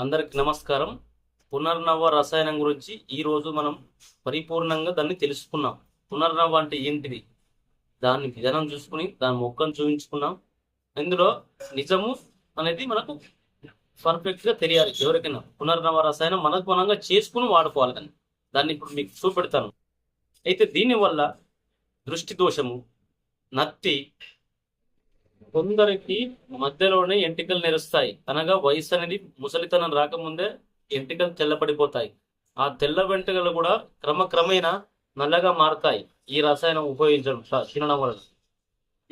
అందరికి నమస్కారం. పునర్నవ రసాయనం గురించి ఈరోజు మనం పరిపూర్ణంగా దాన్ని తెలుసుకున్నాం. పునర్నవ అంటే ఏంటిది? దాని విధానం చూసుకుని దాని మొక్కను చూపించుకున్నాం. ఇందులో నిజము అనేది మనకు పర్ఫెక్ట్గా తెలియాలి. ఎవరికైనా పునర్నవ రసాయనం మనకు మనంగా చేసుకుని వాడుకోవాలి దాన్ని. దాన్ని ఇప్పుడు మీకు చూపెడతాను. అయితే దీనివల్ల దృష్టి దోషము నత్తి కొందరికి మధ్యలోనే ఎంటికలు నెరుస్తాయి. అనగా వయసు అనేది ముసలితనం రాకముందే ఎంటికలు తెల్లపడిపోతాయి ఆ తెల్ల వెంట్రుకలు కూడా క్రమక్రమేణా నల్లగా మారతాయి. ఈ రసాయనం ఉపయోగించడం తినడం వలన.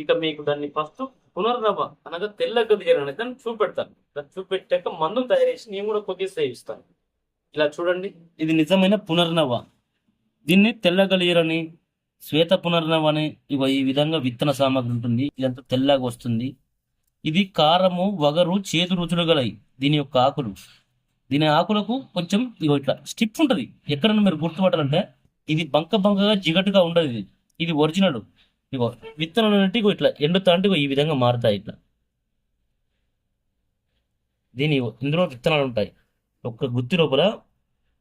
ఇక మీకు దాన్ని ఫస్ట్ పునర్నవ అనగా తెల్ల గదిగర దాన్ని చూపెడతాను. దాన్ని చూపెట్టాక మందు తయారు చేసి నేను కూడా కొద్దిగా సేవిస్తాను ఇలా చూడండి ఇది నిజమైన పునర్నవ దీన్ని తెల్ల గలియరని శ్వేత పునర్నవ అనే ఇగో ఈ విధంగా విత్తన సామగ్రి ఉంటుంది. ఇదంతా తెల్లగా వస్తుంది. ఇది కారము వగరు చేదు రుచులు గలయి. దీని యొక్క ఆకులు. దీని ఆకులకు కొంచెం ఇగో ఇట్లా స్టిప్ ఉంటుంది. ఎక్కడన్నా మీరు గుర్తుపట్టాలంటే ఇది బంక బంకగా జిగటుగా ఉండదు ఇది. ఇది ఒరిజినల్. ఇగో విత్తనాలు అనేవి ఇగో ఇట్లా ఎండుతా అంటే ఈ విధంగా మారుతాయి ఇట్లా. దీని ఇందులో విత్తనాలు ఉంటాయి. ఒక్క గుత్తి లోపల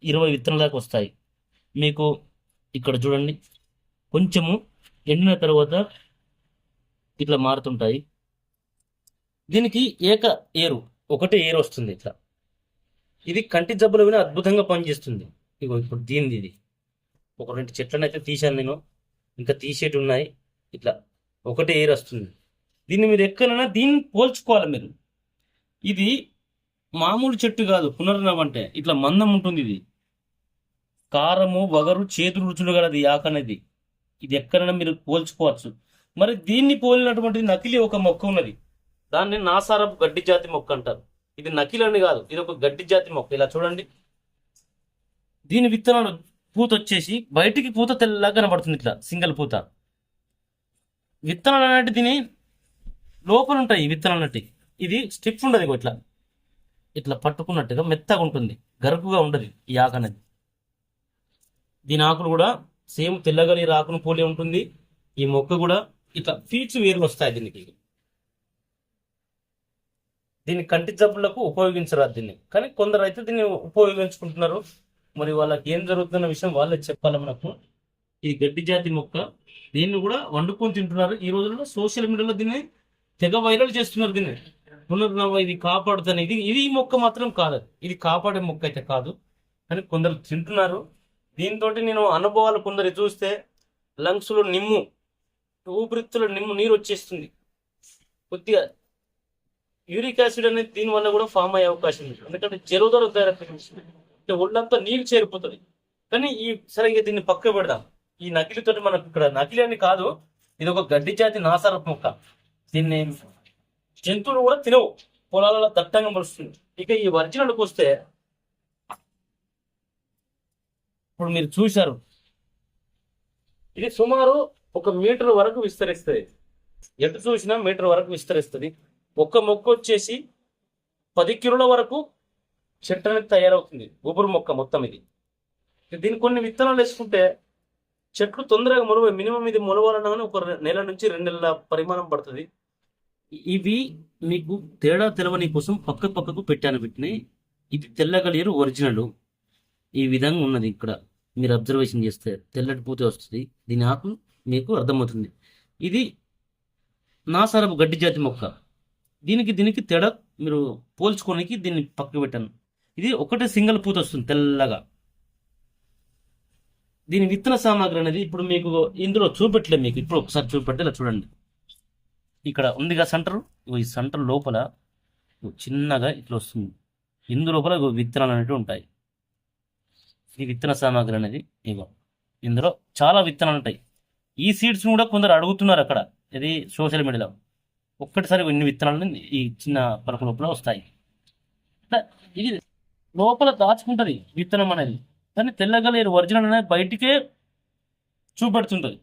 ఇరవై విత్తనాల దాకా వస్తాయి. మీకు ఇక్కడ చూడండి. కొంచెము ఎండిన తర్వాత ఇట్లా మారుతుంటాయి. దీనికి ఏక ఏరు ఒకటే ఏరు వస్తుంది ఇట్లా. ఇది కంటి జబ్బుల మీద అద్భుతంగా పనిచేస్తుంది. ఇగో ఇప్పుడు దీనిది ఇది. ఒక రెండు చెట్లను అయితే తీశాను నేను. ఇంకా తీసేటి ఉన్నాయి. ఇట్లా ఒకటే ఏరు వస్తుంది. దీన్ని మీరు ఎక్కడైనా దీన్ని పోల్చుకోవాలి మీరు. ఇది మామూలు చెట్టు కాదు పునర్నవం అంటే. ఇట్లా మందం ఉంటుంది ఇది. కారము వగరు చేదు రుచులు గలది ఆకు అనేది. ఇది ఎక్కడైనా మీరు పోల్చుకోవచ్చు. మరి దీన్ని పోలినటువంటి నకిలీ ఒక మొక్క ఉన్నది. దాన్ని నాసారపు గడ్డి జాతి మొక్క అంటారు. ఇది నకిలని కాదు ఇది ఒక గడ్డి జాతి మొక్క. ఇలా చూడండి. దీని విత్తనాలు పూత వచ్చేసి బయటికి పూత తెల్లగా కనబడుతుంది ఇట్లా సింగిల్ పూత. విత్తనాలు అనేటి దీని లోపల ఉంటాయి ఈ విత్తనాలు అనేటి ఇది స్టిఫ్ ఉండదు ఇట్లా. ఇట్లా పట్టుకున్నట్టుగా మెత్తగా ఉంటుంది. గరుకుగా ఉండదు ఈ ఆకు అనేది. దీని ఆకులు కూడా సేమ్ తెల్లగలి రాకును పోలి ఉంటుంది. ఈ మొక్క కూడా ఇట్లా ఫీట్స్ వేర్లు వస్తాయి దీనికి. దీన్ని కంటి జబ్బులకు ఉపయోగించరాదు దీన్ని. కానీ కొందరు అయితే దీన్ని ఉపయోగించుకుంటున్నారు. మరి వాళ్ళకి ఏం జరుగుతున్న విషయం వాళ్ళే చెప్పాలి మనకు. ఈ గడ్డి జాతి మొక్క దీన్ని కూడా వండుకొని తింటున్నారు. ఈ రోజుల్లో సోషల్ మీడియాలో దీన్ని తెగ వైరల్ చేస్తున్నారు దీన్ని. పునర్నవ ఇది కాపాడుతుంది. ఇది ఇది ఈ మొక్క మాత్రం కాదు. ఇది కాపాడే మొక్క అయితే కాదు. కానీ కొందరు తింటున్నారు. దీంతో నేను అనుభవాలు కొందరు చూస్తే లంగ్స్లో నిమ్ము ఊపిరితిత్తులో నిమ్ము నీరు వచ్చేస్తుంది. కొద్దిగా యూరిక్ యాసిడ్ అనేది దీని వల్ల కూడా ఫామ్ అయ్యే అవకాశం ఉంది. ఎందుకంటే జరుదర తయారవుతుంది. అంటే ఒళ్ళంతా నీరు చేరిపోతుంది. కానీ ఈ సరే ఇక దీన్ని పక్క పెడదాం. ఈ నకిలితో మనకు ఇక్కడ నకిలి అని కాదు ఇది ఒక గడ్డి జాతి నాసారపు మొక్క. దీన్ని జంతువులు కూడా తినవు. పొలాలలో దట్టంగా మలుస్తుంది. ఇక ఈ ఒరిజినల్కి వస్తే ఇప్పుడు మీరు చూశారు. ఇది సుమారు ఒక మీటర్ వరకు విస్తరిస్తుంది. ఎటు చూసినా మీటర్ వరకు విస్తరిస్తుంది. ఒక్క మొక్క వచ్చేసి పది కిలోల వరకు చెట్టు అనేది తయారవుతుంది. ఊపిరి మొక్క మొత్తం ఇది. దీని కొన్ని విత్తనాలు వేసుకుంటే చెట్లు తొందరగా మొలవ. మినిమం ఇది మొలవాలనగానే ఒక నెల నుంచి రెండు నెలల పరిమాణం పడుతుంది. ఇవి మీకు తేడా తెలవని కోసం పక్క పక్కకు పెట్టాను వీటిని. ఇది తెల్లగలియరు ఒరిజినల్. ఈ విధంగా ఉన్నది ఇక్కడ. మీరు అబ్జర్వేషన్ చేస్తే తెల్లటి పూత వస్తుంది. దీని ఆకు మీకు అర్థమవుతుంది. ఇది నాసారపు గడ్డి జాతి మొక్క. దీనికి దీనికి తేడా మీరు పోల్చుకోనికి దీన్ని పక్కకు పెట్టాను ఇది ఒకటే సింగిల్ పూత వస్తుంది తెల్లగా. దీని విత్తన సామాగ్రి అనేది ఇప్పుడు మీకు ఇందులో చూపెట్టలే మీకు. ఇప్పుడు ఒకసారి చూపెట్టే ఇలా చూడండి. ఇక్కడ ఉందిగా సెంటర్. ఈ సెంటర్ లోపల చిన్నగా ఇట్లా వస్తుంది. ఇందు లోపల విత్తనాలు అనేవి ఉంటాయి. ఈ విత్తన సామాగ్రి అనేది ఇగో ఇందులో చాలా విత్తనాలు ఉంటాయి. ఈ సీడ్స్ కూడా కొందరు అడుగుతున్నారు అక్కడ. ఇది సోషల్ మీడియాలో ఒక్కటిసారి ఇన్ని విత్తనాలు ఈ చిన్న పలక లోపల వస్తాయి. ఇది లోపల దాచుకుంటుంది విత్తనం అనేది. కానీ తెల్లగలేరు ఒరిజినల్ అనేది బయటికే చూపెడుతుంటుంది.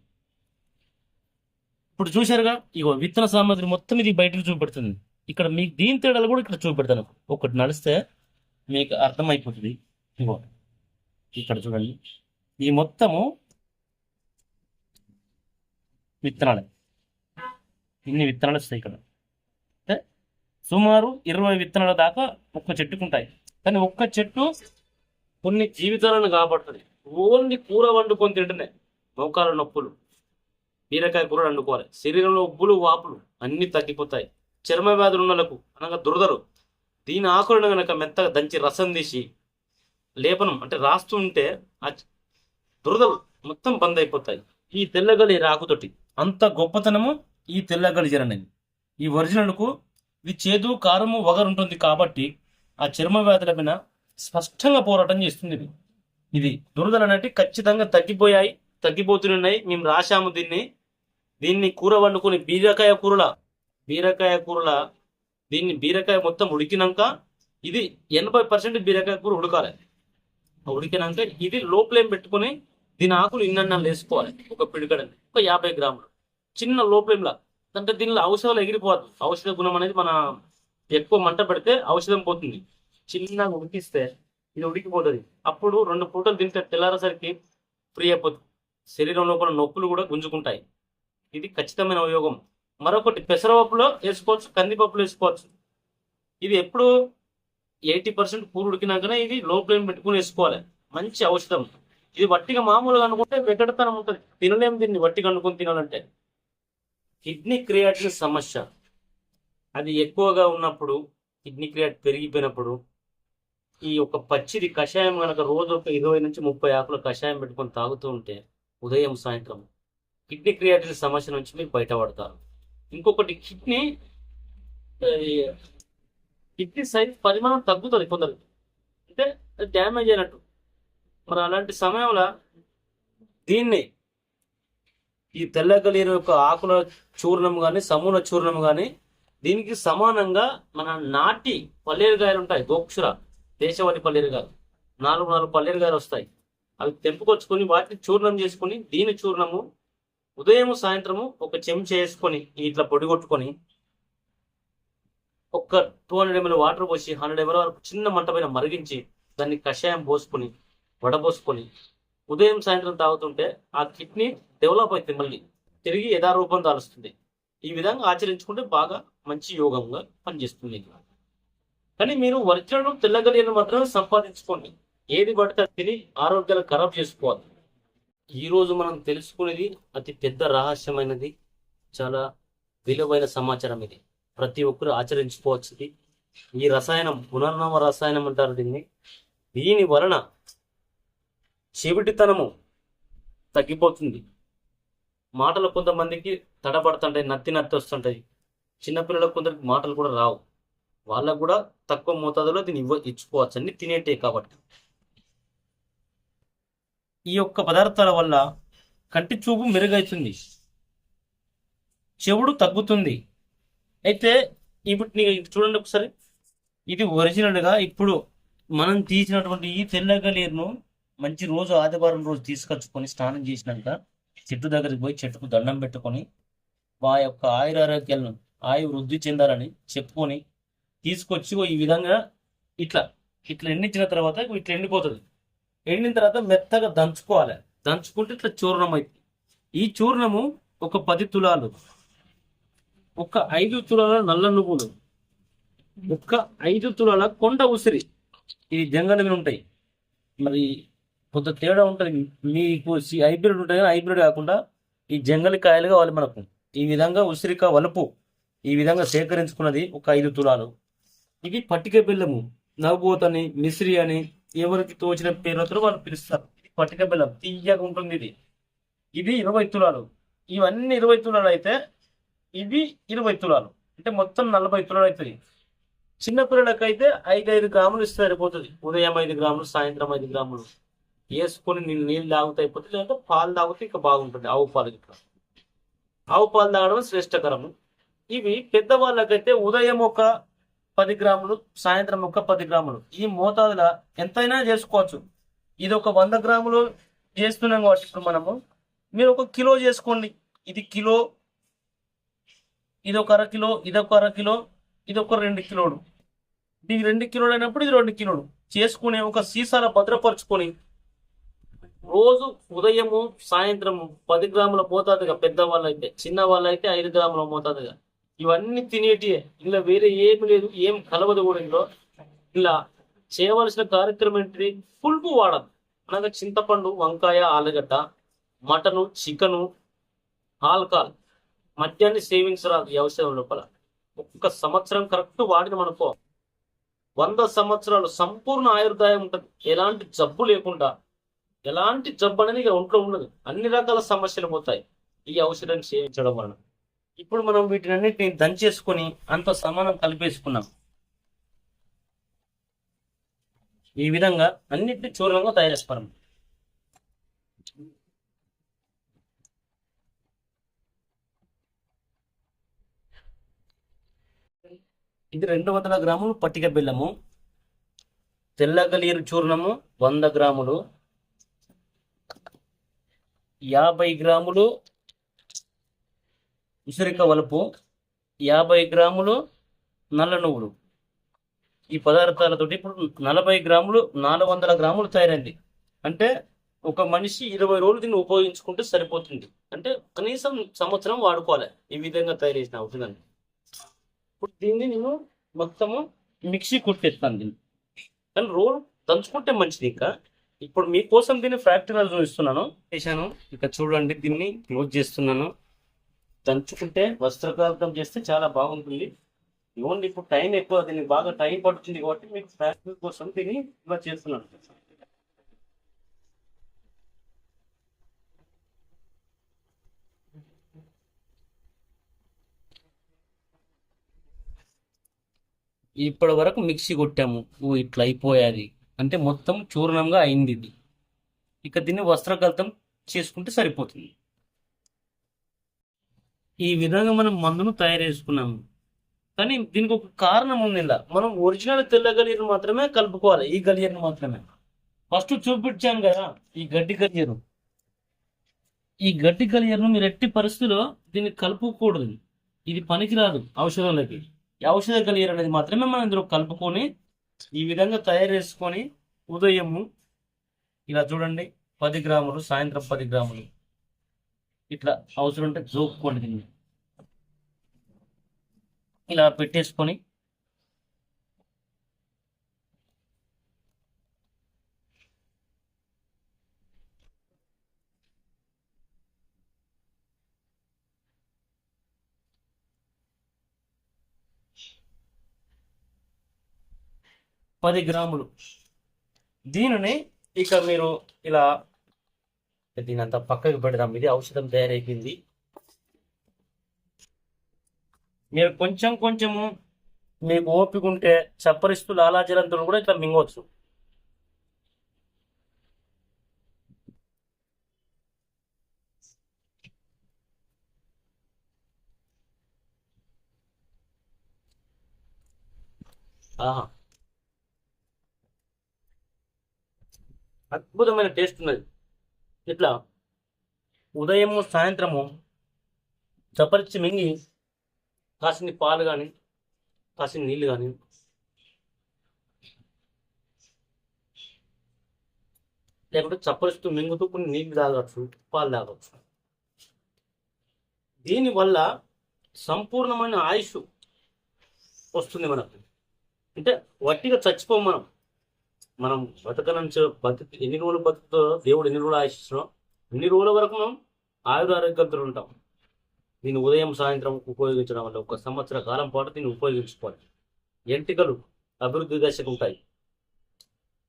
ఇప్పుడు చూశారుగా ఇగో విత్తన సామాగ్రి మొత్తం ఇది బయటకు చూపెడుతుంది. ఇక్కడ మీకు దీని తేడాలు కూడా ఇక్కడ చూపెడతాను. ఒకటి నడిస్తే మీకు అర్థమైపోతుంది. ఇగో. ఇక్కడ చూడండి. ఈ మొత్తము విత్తనాలే. ఇన్ని విత్తనాలు వస్తాయి ఇక్కడ. అంటే సుమారు ఇరవై విత్తనాల దాకా ఒక్క చెట్టుకు ఉంటాయి. కానీ ఒక్క చెట్టు కొన్ని జీవితాలను కాపాడుతుంది. ఓన్లీ కూర వండుకొని తింటేనే మోకాల నొప్పులు బీరకాయ కూర వండుకోవాలి. శరీరంలో ఉబ్బులు వాపులు అన్ని తగ్గిపోతాయి. చర్మ వ్యాధులు ఉన్నలకు అనగా దురదరు దీని ఆకులను గనక మెత్తగా దంచి రసం తీసి లేపనం అంటే రాస్తూ ఉంటే ఆ దురదలు మొత్తం బంద్ అయిపోతాయి. ఈ తెల్లగలి రాకుతోటి అంత గొప్పతనము ఈ తెల్లగలి జరనది ఈ ఒరిజినల్కు ఇది చేదు కారము వగరుంటుంది కాబట్టి ఆ చర్మ వ్యాధుల మీద స్పష్టంగా పోరాటం చేస్తుంది ఇది. ఇది దురదలు అనేవి ఖచ్చితంగా తగ్గిపోయాయి తగ్గిపోతున్నాయి. మేము రాశాము దీన్ని. దీన్ని కూర వండుకొని బీరకాయ కూరల బీరకాయ కూరల దీన్ని బీరకాయ మొత్తం ఉడికినాక ఇది ఎనభై పర్సెంట్ బీరకాయ కూర ఉడకాలి. ఉడికినాక ఇది లో ఫ్లేమ్ పెట్టుకొని దీని ఆకులు ఇన్నన్నాలు వేసుకోవాలి. ఒక పిడికడని ఒక యాభై గ్రాములు. చిన్న లో అంటే దీనిలో ఔషధాలు ఎగిరిపోదు ఔషధ గుణం అనేది మన ఎక్కువ మంట పెడితే ఔషధం పోతుంది. చిన్నగా ఉడికిస్తే ఇది ఉడికిపోతుంది. అప్పుడు రెండు పూటలు తింటే తెల్లారేసరికి ఫ్రీ అయిపోతుంది. శరీరం లోపల నొప్పులు కూడా గుంజుకుంటాయి. ఇది ఖచ్చితమైన ఉపయోగం. మరొకటి పెసరపప్పులో వేసుకోవచ్చు కందిపప్పులో వేసుకోవచ్చు. ఇది ఎప్పుడు ఎయిటీ పర్సెంట్ కూర ఉడికినాకనే ఇది లో ఫ్లేమ్ పెట్టుకుని వేసుకోవాలి. మంచి ఔషధం. ఇది వట్టిగా మామూలుగా అనుకుంటే వెగడతనం ఉంటుంది. తినలేము దీన్ని వట్టిగా అనుకుని తినాలంటే. కిడ్నీ క్రియాటిన్ సమస్య. అది ఎక్కువగా ఉన్నప్పుడు కిడ్నీ క్రియాట్ పెరిగిపోయినప్పుడు ఈ ఒక పచ్చిది కషాయం కనుక రోజు ఒక ఇరవై నుంచి ముప్పై ఆకుల కషాయం పెట్టుకొని తాగుతూ ఉంటే ఉదయం సాయంత్రం కిడ్నీ క్రియాటిన్ సమస్య నుంచి మీరు బయటపడతారు. ఇంకొకటి కిడ్నీ కిడ్నీ సైజ్ పరిమాణం తగ్గుతుంది కొందరు అంటే డ్యామేజ్ అయినట్టు. మరి అలాంటి సమయంలో దీన్ని ఈ తెల్లగలీర యొక్క ఆకుల చూర్ణం కానీ సమూల చూర్ణం కానీ దీనికి సమానంగా మన నాటి పల్లేరుగాయలు ఉంటాయి. గోక్షుర దేశవాళి పల్లేరుగాయలు. నాలుగు నాలుగు పల్లేరుగాయలు వస్తాయి. అవి తెంపుకొచ్చుకొని వాటిని చూర్ణం చేసుకొని దీని చూర్ణము ఉదయం సాయంత్రము ఒక చెంచా వేసుకొని ఇట్లా పొడి కొట్టుకొని ఒక్క టూ హండ్రెడ్ ఎంఎల్ వాటర్ పోసి హండ్రెడ్ ఎంఎల్ వరకు చిన్న మంట పైన మరిగించి దాన్ని కషాయం పోసుకొని వడపోసుకొని ఉదయం సాయంత్రం తాగుతుంటే ఆ కిడ్నీ డెవలప్ అవుతుంది మళ్ళీ. తిరిగి యథారూపం దాలుస్తుంది ఈ విధంగా ఆచరించుకుంటే బాగా మంచి యోగంగా పనిచేస్తుంది. కానీ మీరు వరిచడం తెల్లగలియను మాత్రమే సంపాదించుకోండి. ఏది పడితే తిని ఆరోగ్యాలు ఖరాబ్ చేసుకోవాలి. ఈ రోజు మనం తెలుసుకునేది అతి పెద్ద రహస్యమైనది చాలా విలువైన సమాచారం ఇది. ప్రతి ఒక్కరు ఆచరించుకోవచ్చు ఈ రసాయనం పునర్నవ రసాయనం అంటారు దీన్ని. దీని వలన చెవిటితనము తగ్గిపోతుంది. మాటలు కొంతమందికి తడబడుతుంటాయి నత్తి నత్తి వస్తుంటాయి. చిన్నపిల్లలకు కొందరికి మాటలు కూడా రావు. వాళ్ళకు కూడా తక్కువ మోతాదులో దీన్ని ఇవ్వ ఇచ్చుకోవచ్చు అన్ని తినేటే కాబట్టి. ఈ యొక్క పదార్థాల వల్ల కంటి చూపు మెరుగవుతుంది చెవుడు తగ్గుతుంది. అయితే ఇప్పుడు నీకు చూడండి ఒకసారి. ఇది ఒరిజినల్గా ఇప్పుడు మనం తీసినటువంటి ఈ తెల్లగలీరును మంచి రోజు ఆదివారం రోజు తీసుకొచ్చుకొని స్నానం చేసినాక చెట్టు దగ్గరికి పోయి చెట్టుకు దండం పెట్టుకొని మా యొక్క ఆయురారోగ్యాలను ఆయు వృద్ధి చెందాలని చెప్పుకొని తీసుకొచ్చి ఈ విధంగా ఇట్లా ఇట్లా ఎండించిన తర్వాత ఇట్లా ఎండిపోతుంది. ఎండిన తర్వాత మెత్తగా దంచుకోవాలి. దంచుకుంటే ఇట్లా చూర్ణం అవుతుంది ఈ చూర్ణము ఒక పది తులాలు. ఒక ఐదు తులాల నల్ల నువ్వులు. ఒక ఐదు తులాల కొండ ఉసిరి. ఇది జంగల మీద ఉంటాయి. మరి కొంత తేడా ఉంటుంది. మీకు హైబ్రిడ్ ఉంటాయి కానీ హైబ్రిడ్ కాకుండా ఈ జంగలి కాయలు కావాలి మనకు. ఈ విధంగా ఉసిరిక వలుపు ఈ విధంగా సేకరించుకున్నది ఒక ఐదు తులాలు. ఇది పట్టిక బెల్లము. నవ్వుబోత్ అని మిశ్రి అని ఎవరికి తోచిన పేర్లతో వాళ్ళు పిలుస్తారు. ఇది పట్టిక బెల్లం. తీయగా ఉంటుంది ఇది. ఇది ఇరవై తులాలు. ఇవన్నీ ఇరవై తులాలు అయితే ఇవి ఇరవై తులాలు. అంటే మొత్తం నలభై తులాలు అవుతుంది చిన్న ఐదు ఐదు గ్రాములు ఇస్తే సరిపోతుంది. ఉదయం ఐదు గ్రాములు సాయంత్రం ఐదు గ్రాములు. వేసుకొని నీళ్ళు నీళ్ళు తాగుతా అయిపోతుంది లేదంటే పాలు తాగితే ఇంకా బాగుంటుంది. ఆవు పాలు ఇట్లా ఆవు పాలు తాగడం శ్రేష్టకరము. ఇవి పెద్దవాళ్ళకైతే ఉదయం ఒక పది గ్రాములు సాయంత్రం ఒక పది గ్రాములు. ఈ మోతాదుల ఎంతైనా చేసుకోవచ్చు. ఇది ఒక వంద గ్రాములు చేస్తున్నాం కాబట్టి ఇప్పుడు మనము. మీరు ఒక కిలో చేసుకోండి. ఇది కిలో ఇది ఒక అర కిలో ఇది ఒక అర కిలో ఇది ఒక రెండు కిలోలు. ఇది రెండు కిలోలు అయినప్పుడు ఇది రెండు కిలోలు. చేసుకునే ఒక సీసాల భద్రపరుచుకొని రోజు ఉదయము సాయంత్రము పది గ్రాముల మోతాదుగా పెద్దవాళ్ళైతే చిన్న వాళ్ళైతే ఐదు గ్రాముల మోతాదుగా. ఇవన్నీ తినేటియే. ఇలా వేరే ఏమి లేదు ఏం కలవదు కూడా ఇందులో. ఇలా చేయవలసిన కార్యక్రమం ఏంటిది? పులుపు వాడదు అనగా చింతపండు వంకాయ ఆలుగడ్డ మటను చికెను ఆల్కహాల్. మద్యాన్ని సేవింగ్స్ రాదు వ్యవసాయం లోపల. ఒక్క సంవత్సరం కరెక్ట్ వాడిన మనకో వంద సంవత్సరాలు సంపూర్ణ ఆయుర్దాయం ఉంటుంది. ఎలాంటి జబ్బు లేకుండా ఎలాంటి జబ్బు అనేది ఇక ఒంట్లో ఉండదు. అన్ని రకాల సమస్యలు పోతాయి ఈ ఔషధాన్ని సేవించడం వలన. ఇప్పుడు మనం వీటిని అన్నిటిని దంచేసుకొని అంత సమానం కలిపేసుకున్నాం. ఈ విధంగా అన్నిటిని చూర్ణంగా తయారు చేస్తారు ఇది రెండు వందల గ్రాములు పట్టిక బెల్లము తెల్ల గలీరు చూర్ణము వంద గ్రాములు. యాభై గ్రాములు ఉసిరిక వలుపు యాభై గ్రాములు నల్ల నువ్వులు. ఈ పదార్థాలతోటి ఇప్పుడు నలభై గ్రాములు నాలుగు వందల గ్రాములు తయారైంది. అంటే ఒక మనిషి ఇరవై రోజులు దీన్ని ఉపయోగించుకుంటే సరిపోతుంది. అంటే కనీసం సంవత్సరం వాడుకోవాలి ఈ విధంగా తయారు చేసిన ఔషధాన్ని. దీన్ని నేను మొత్తము మిక్సీ కుట్టేస్తాను దీన్ని. కానీ రోల్ దంచుకుంటే మంచిది ఇంకా. ఇప్పుడు మీకోసం దీన్ని ఫ్యాక్టరీలో చూపిస్తున్నాను. చేశాను. ఇక చూడండి దీన్ని క్లోజ్ చేస్తున్నాను. దంచుకుంటే వస్త్రకార్థం చేస్తే చాలా బాగుంటుంది. ఓన్లీ ఇప్పుడు టైం ఎక్కువ దీనికి బాగా టైం పడుతుంది కాబట్టి మీకు ఫ్యాక్టరీ కోసం దీన్ని ఇలా చేస్తున్నాను. ఇప్పటి వరకు మిక్సీ కొట్టాము. ఓ ఇట్లా అయిపోయాది. అంటే మొత్తం చూర్ణంగా అయింది ఇది. ఇక దీన్ని వస్త్రకల్తం చేసుకుంటే సరిపోతుంది. ఈ విధంగా మనం మందును తయారు చేసుకున్నాము. కానీ దీనికి ఒక కారణం ఉంది ఇలా మనం ఒరిజినల్ తెల్ల గలియర్ను మాత్రమే కలుపుకోవాలి. ఈ గలియర్ను మాత్రమే. ఫస్ట్ చూపించాను కదా ఈ గడ్డి గలియరు ఈ గడ్డి గలియర్ను మీరు ఎట్టి పరిస్థితిలో దీన్ని కలుపుకూడదు ఇది పనికిరాదు ఔషధాలకి. ఈ ఔషధ గలియర్ అనేది మాత్రమే మనం ఇందులో కలుపుకొని ఈ విధంగా తయారు చేసుకొని ఉదయము ఇలా చూడండి పది గ్రాములు సాయంత్రం పది గ్రాములు. ఇట్లా అవసరం ఉంటే జోక్కోండి దీన్ని ఇలా పెట్టేసుకొని పది గ్రాములు. దీనిని ఇక మీరు ఇలా దీని అంతా పక్కకి పెడదాం. ఇది ఔషధం తయారైపోయింది. మీరు కొంచెం కొంచెము మీకు ఓపిక ఉంటే చప్పరిస్తూ లాలాజలంతో కూడా ఇట్లా మింగవచ్చు. ఆహా. అద్భుతమైన టేస్ట్ ఉన్నది. ఇట్లా ఉదయము సాయంత్రము చపరిచి మింగి కాసిని పాలు కానీ కాసిని నీళ్ళు కానీ లేకుంటే చప్పరిస్తూ మింగుతూ కొన్ని నీళ్ళు తాగవచ్చు పాలు తాగవచ్చు దీనివల్ల సంపూర్ణమైన ఆయుష్ వస్తుంది మనకు. అంటే వట్టిగా చచ్చిపోం మనం. మనం బతకనంచ బతుకు ఎన్ని రోజులు బతుకుతో దేవుడు ఎన్ని రోజులు ఆశిస్తున్నాం ఎన్ని రోజుల వరకు మనం ఆయుర ఆరోగ్యంతో ఉంటాం. దీన్ని ఉదయం సాయంత్రం ఉపయోగించడం వల్ల ఒక సంవత్సర కాలం పాటు దీన్ని ఉపయోగించుకోవాలి. ఎంటికలు అభివృద్ధి దశకు ఉంటాయి.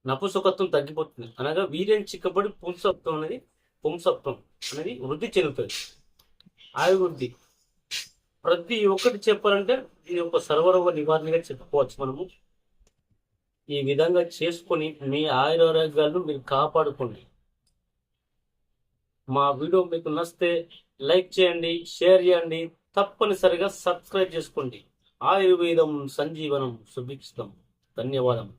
నపుసకత్వం తగ్గిపోతుంది. అనగా వీర్యం చిక్కబడి పుంసత్వం అనేది పుంసత్వం అనేది వృద్ధి చెందుతుంది. ఆయుర్వృద్ధి. ప్రతి ఒక్కటి చెప్పాలంటే దీని ఒక సర్వరోగ నివారణగా చెప్పుకోవచ్చు మనము. ఈ విధంగా చేసుకొని మీ ఆయురారోగ్యాలను మీరు కాపాడుకోండి. మా వీడియో మీకు నచ్చితే లైక్ చేయండి షేర్ చేయండి తప్పనిసరిగా సబ్స్క్రైబ్ చేసుకోండి. ఆయుర్వేదం సంజీవనం సుభిక్షితం. ధన్యవాదం